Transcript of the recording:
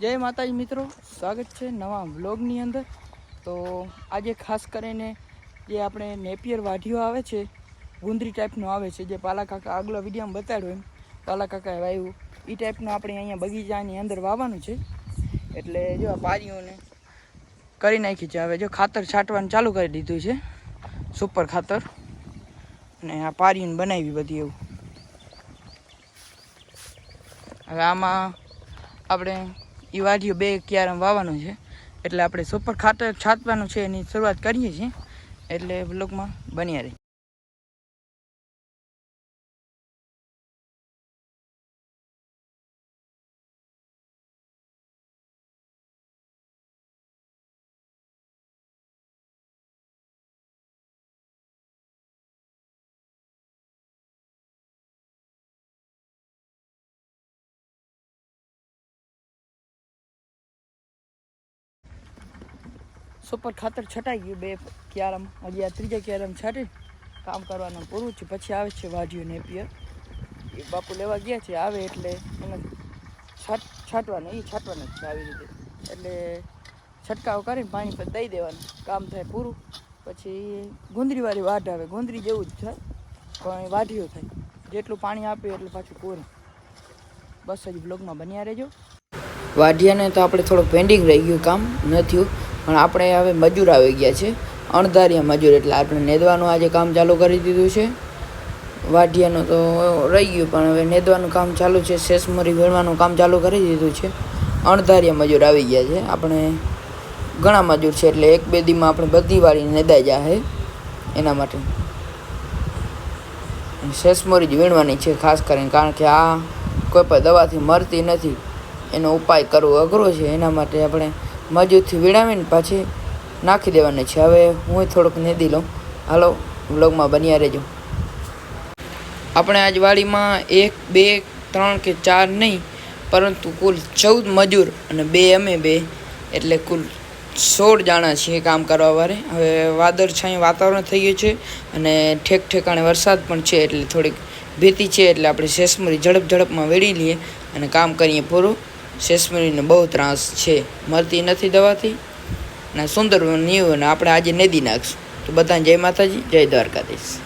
જય માતાજી મિત્રો, સ્વાગત છે નવા વ્લોગની અંદર. તો આજે ખાસ કરીને જે આપણે નેપિયર વાઢીઓ આવે છે, ગુંદરી ટાઈપનો આવે છે, જે પાલા કાકા આગલા વિડીયામાં બતાડ્યો એમ. પાલા કાકાએ વાવ્યું. એ ટાઈપનું આપણે અહીંયા બગીચાની અંદર વાવવાનું છે. એટલે જો પારીઓને કરી નાખી છે. હવે જો ખાતર છાંટવાનું ચાલુ કરી દીધું છે. સુપર ખાતર. અને આ પારીઓને બનાવી બધી એવું. હવે આમાં આપણે એ વાડીઓ બે ક્યારમ વાવવાનું છે. એટલે આપણે સુપર ખાતર છાંટવાનું છે એની શરૂઆત કરીએ છીએ. એટલે બ્લોગમાં બન્યા રહી સુપર ખાતર છટાઈ ગયું બે ક્યારામાં હજી આ ત્રીજા ક્યારામાં છાંટી, કામ કરવાનું પૂરું છે પછી આવે છે વાડીઓ નેપિયર એ બાપુ લેવા ગયા છે, આવે એટલે એને છાંટ, છાંટવાનું એ છાંટવાનું છે આવી રીતે. એટલે છંટકાવ કરીને પાણી પર દઈ દેવાનું, કામ થાય પૂરું. પછી ગુંદરીવાળી વાઢ આવે, ગુંદરી જેવું જ થાય, પણ વાઢીઓ થાય. જેટલું પાણી આપ્યું એટલું પાછું પૂરું. બસ હજી બ્લોગમાં બન્યા રહેજો. વાઢિયાને તો આપણે થોડું પેન્ડિંગ રહી ગયું કામ, ન થયું. પણ આપણે હવે મજૂર આવી ગયા છે. અણધાર્યા મજૂર એટલે આપણે નેદવાનું આજે કામ ચાલુ કરી દીધું છે. વાઢિયાનું તો રહી ગયું, પણ હવે નેદવાનું કામ ચાલુ છે. શેષમરી વેણવાનું કામ ચાલુ કરી દીધું છે. અણધાર્યા મજૂર આવી ગયા છે. આપણે ઘણા મજૂર છે, એટલે એક બે દીમાં આપણે બધી વાળી નેદાઈ જાય એના માટે. શેષમરી જ વીણવાની છે, ખાસ કરીને, કારણ કે આ કોઈ પણ દવાથી મરતી નથી. એનો ઉપાય કરવો અઘરો છે. એના માટે આપણે મજૂરથી વીણાવીને પાછી નાખી દેવાની છે. હવે હું થોડુંક નેદી લઉં. હાલો, વ્લોગમાં બન્યા રહેજો. આપણે આજ વાડીમાં એક, બે, ત્રણ કે ચાર નહીં, પરંતુ કુલ ચૌદ મજૂર અને બે અમે બે, એટલે કુલ સોળ જણા છીએ કામ કરવા વાળે હવે વાદળછાયું વાતાવરણ થઈ ગયું છે અને ઠેક ઠેકાણે વરસાદ પણ છે, એટલે થોડીક ભીતી છે, એટલે આપણે શેષમરી ઝડપ ઝડપમાં વેડી લઈએ અને કામ કરીએ પૂરું. શેષમરીને બહુ ત્રાસ છે. મળતી નથી દવાથી? અને સુંદર નીવ અને આપણે આજે નદી નાખશું. તો બધાને જય માતાજી, જય દ્વારકાધીશ.